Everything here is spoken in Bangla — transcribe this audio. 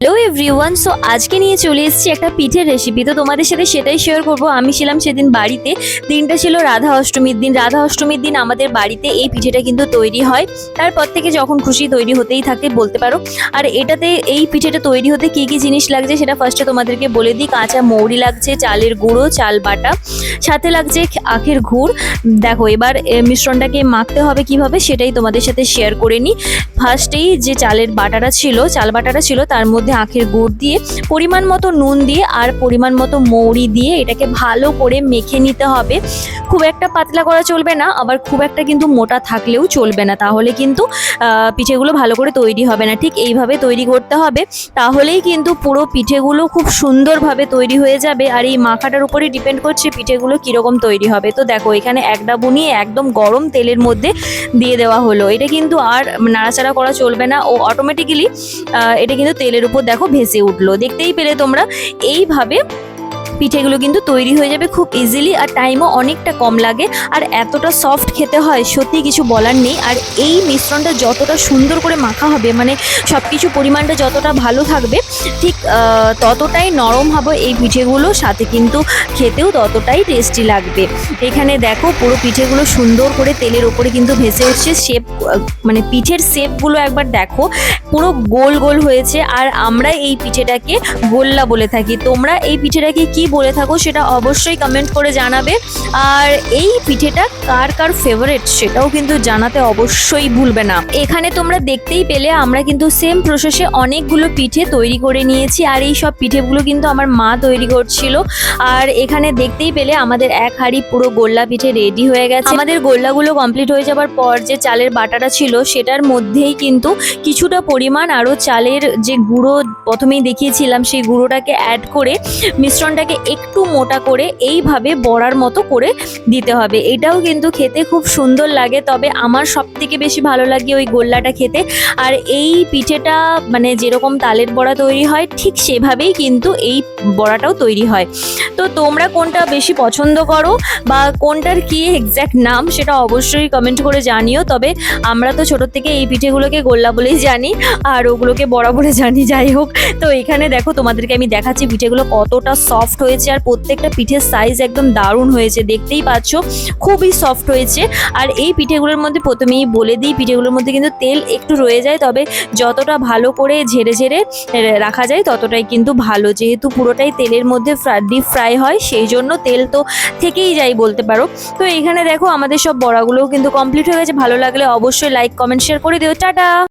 হ্যালো এভরিওয়ান সো আজকে নিয়ে চলে এসেছি একটা পিঠের রেসিপি তো তোমাদের সাথে সেটাই শেয়ার করব। আমি ছিলাম সেদিন বাড়িতে, দিনটা ছিল রাধা অষ্টমীর দিন। রাধা অষ্টমীর দিন আমাদের বাড়িতে এই পিঠেটা কিন্তু তৈরি হয়। তারপর থেকে যখন খুশি তৈরি হতেই থাকে, বলতে পারো। আর এটাতে এই পিঠেটা তৈরি হতে কী কী জিনিস লাগছে সেটা ফার্স্টে তোমাদেরকে বলে দিই। কাঁচা মৌরি লাগছে, চালের গুঁড়ো, চাল বাটা, সাথে লাগছে আখের গুড়। দেখো, এবার মিশ্রণটাকে মাখতে হবে কীভাবে সেটাই তোমাদের সাথে শেয়ার করে নিই। ফার্স্টেই যে চালের বাটাটা ছিল, চাল বাটাটা ছিল, তার মধ্যে আখের গুড় দিয়ে, পরিমাণ মতো নুন দিয়ে আর পরিমাণ মতো মৌরি দিয়ে এটাকে ভালো করে মেখে নিতে হবে। খুব একটা পাতলা করা চলবে না, আবার খুব একটা কিন্তু মোটা থাকলেও চলবে না। তাহলে কিন্তু পিঠেগুলো ভালো করে তৈরি হবে না। ঠিক এইভাবে তৈরি করতে হবে, তাহলেই কিন্তু পুরো পিঠেগুলো খুব সুন্দরভাবে তৈরি হয়ে যাবে। আর এই মাখাটার উপরেই ডিপেন্ড করছে পিঠেগুলো কীরকম তৈরি হবে। তো দেখো, এখানে একটা বুনিয়ে একদম গরম তেলের মধ্যে দিয়ে দেওয়া হলো। এটা কিন্তু আর নাড়াচাড়া করা চলবে না। ও অটোমেটিক্যালি এটা কিন্তু তেলের উপর দেখো ভেসে উঠল। দেখতেই পেলে তোমরা। এইভাবে পিঠেগুলো কিন্তু তৈরি হয়ে যাবে খুব ইজিলি আর টাইমও অনেকটা কম লাগে। আর এতটা সফট খেতে হয় সত্যি কিছু বলার নেই। আর এই মিশ্রণটা যতটা সুন্দর করে মাখা হবে মানে সব কিছু পরিমাণটা যতটা ভালো থাকবে, ঠিক ততটাই নরম হবে এই পিঠেগুলো, সাথে কিন্তু খেতেও ততটাই টেস্টি লাগবে। এখানে দেখো পুরো পিঠেগুলো সুন্দর করে তেলের ওপরে কিন্তু ভেসে উঠছে। শেপ মানে পিঠের শেপগুলো একবার দেখো, পুরো গোল গোল হয়েছে। আর আমরা এই পিঠেটাকে গোল্লা বলে থাকি। তোমরা এই পিঠেটাকে কি বলে থাকো, সেটা অবশ্যই কমেন্ট করে জানাবে। আর এই পিঠেটা কার কার ফেভারিট সেটাও কিন্তু জানাতে অবশ্যই ভুলবে না। এখানে তোমরা দেখতেই পেলে, আমরা কিন্তু সেম প্রসেসে অনেকগুলো পিঠে তৈরি করে নিয়েছি, আর এই সব পিঠেগুলো কিন্তু আমার মা তৈরি করছিল। আর এখানে দেখতেই পেলে, আমাদের এক হাঁড়ি পুরো গোল্লা পিঠে রেডি হয়ে গেছে। আমাদের গোল্লাগুলো কমপ্লিট হয়ে যাবার পর যে চালের বাটাটা ছিল, সেটার মধ্যেই কিন্তু কিছুটা পরিমাণ আরও চালের যে গুঁড়ো প্রথমেই দেখিয়েছিলাম, সেই গুঁড়োটাকে অ্যাড করে মিশ্রণটাকে একটু মোটা করে এইভাবে বড়ার মতো করে দিতে হবে। এটাও কিন্তু খেতে খুব সুন্দর লাগে, তবে আমার সব থেকে বেশি ভালো লাগে ওই গোল্লাটা খেতে। আর এই পিঠেটা মানে যেরকম তালের বড়া তৈরি হয়, ঠিক সেভাবেই কিন্তু এই বড়াটাও তৈরি হয়। তো তোমরা কোনটা বেশি পছন্দ করো বা কোনটার কি এক্স্যাক্ট নাম সেটা অবশ্যই কমেন্ট করে জানিও। তবে আমরা তো ছোটোর থেকে এই পিঠেগুলোকে গোল্লা বলেই জানি, আর ওগুলোকে বড়া বলে জানি। যাই হোক, তো এখানে দেখো তোমাদেরকে আমি দেখাচ্ছি পিঠেগুলো কতটা সফট হয়েছে আর প্রত্যেকটা পিঠের সাইজ একদম দারুণ হয়েছে, দেখতেই পাচ্ছ? খুবই সফট হয়েছে। আর এই পিঠেগুলোর মধ্যে প্রথমেই বলে দিই, পিঠেগুলোর মধ্যে কিন্তু তেল একটু রয়ে যায়, তবে যতটা ভালো করে ঝেড়ে ঝেড়ে রাখা যায়, ততটাই কিন্তু ভালো। যেহেতু পুরোটাই তেলের মধ্যে ডিপ ফ্রাই হয়, সেই জন্য তেল তো থেকেই যায় বলতে পারো। তো এখানে দেখো আমাদের সব বড়াগুলোও কিন্তু কমপ্লিট হয়ে গেছে। ভালো লাগলে অবশ্যই লাইক কমেন্ট শেয়ার করে দিও। টাটা!